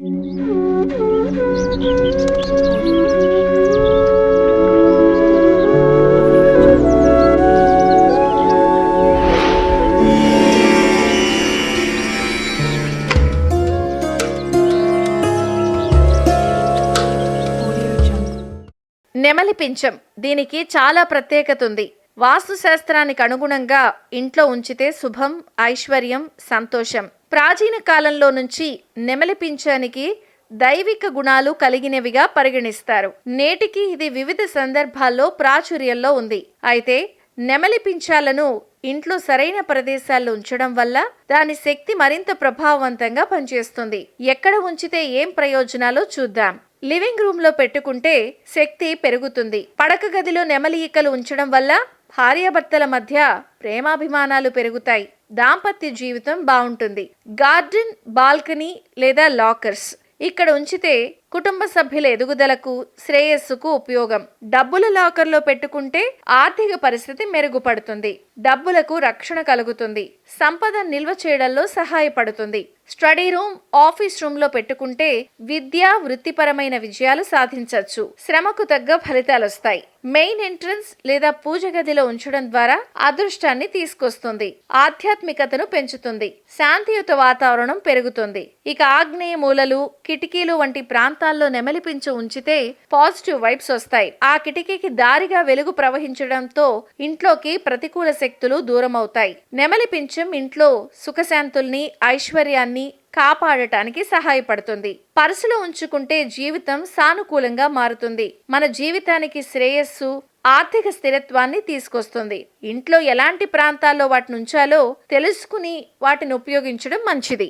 నెమలి పింఛం. దీనికి చాలా ప్రత్యేకత ఉంది వాస్తు శాస్త్రానికి అనుగుణంగా ఇంట్లో ఉంచితే శుభం ఐశ్వర్యం సంతోషం. ప్రాచీన కాలంలో నుంచి నెమలి పింఛానికి దైవిక గుణాలు కలిగినవిగా పరిగణిస్తారు. నేటికి ఇది వివిధ సందర్భాల్లో ప్రాచుర్యంలో ఉంది. అయితే నెమలి పింఛాలను ఇంట్లో సరైన ప్రదేశాల్లో ఉంచడం వల్ల దాని శక్తి మరింత ప్రభావవంతంగా పనిచేస్తుంది. ఎక్కడ ఉంచితే ఏం ప్రయోజనాలో చూద్దాం. లివింగ్ రూమ్లో పెట్టుకుంటే శక్తి పెరుగుతుంది. పడక గదిలో నెమలి ఈకలు ఉంచడం వల్ల భార్యాభర్తల మధ్య ప్రేమాభిమానాలు పెరుగుతాయి. దాంపత్య జీవితం బాగుంటుంది. గార్డెన్ బాల్కనీ లేదా లాకర్స్. ఇక్కడ ఉంచితే కుటుంబ సభ్యుల ఎదుగుదలకు శ్రేయస్సుకు ఉపయోగం. డబ్బుల లాకర్లో పెట్టుకుంటే ఆర్థిక పరిస్థితి మెరుగుపడుతుంది. డబ్బులకు రక్షణ కలుగుతుంది. సంపద నిల్వ చేయడంలో సహాయపడుతుంది. స్టడీ రూమ్ ఆఫీస్ రూమ్లో పెట్టుకుంటే విద్య వృత్తిపరమైన విజయాలు సాధించవచ్చు. శ్రమకు తగ్గ ఫలితాలు వస్తాయి. మెయిన్ ఎంట్రన్స్ లేదా పూజ గదిలో ఉంచడం ద్వారా అదృష్టాన్ని తీసుకొస్తుంది. ఆధ్యాత్మికతను పెంచుతుంది. శాంతియుత వాతావరణం పెరుగుతుంది. ఇక ఆగ్నేయ మూలలు కిటికీలు వంటి ప్రాంతాల్లో నెమలిపించి ఉంచితే పాజిటివ్ వైబ్స్ వస్తాయి. ఆ కిటికీకి దారిగా వెలుగు ప్రవహించడంతో ఇంట్లోకి ప్రతికూల శక్తులు దూరం అవుతాయి నెమలి పింఛం ఇంట్లో సుఖశాంతుల్ని ఐశ్వర్యాన్ని కాపాడటానికి సహాయపడుతుంది. పర్సులో ఉంచుకుంటే జీవితం సానుకూలంగా మారుతుంది. మన జీవితానికి శ్రేయస్సు ఆర్థిక స్థిరత్వాన్ని తీసుకొస్తుంది. ఇంట్లో ఎలాంటి ప్రాంతాల్లో వాటిని ఉంచాలో తెలుసుకుని వాటిని ఉపయోగించడం మంచిది.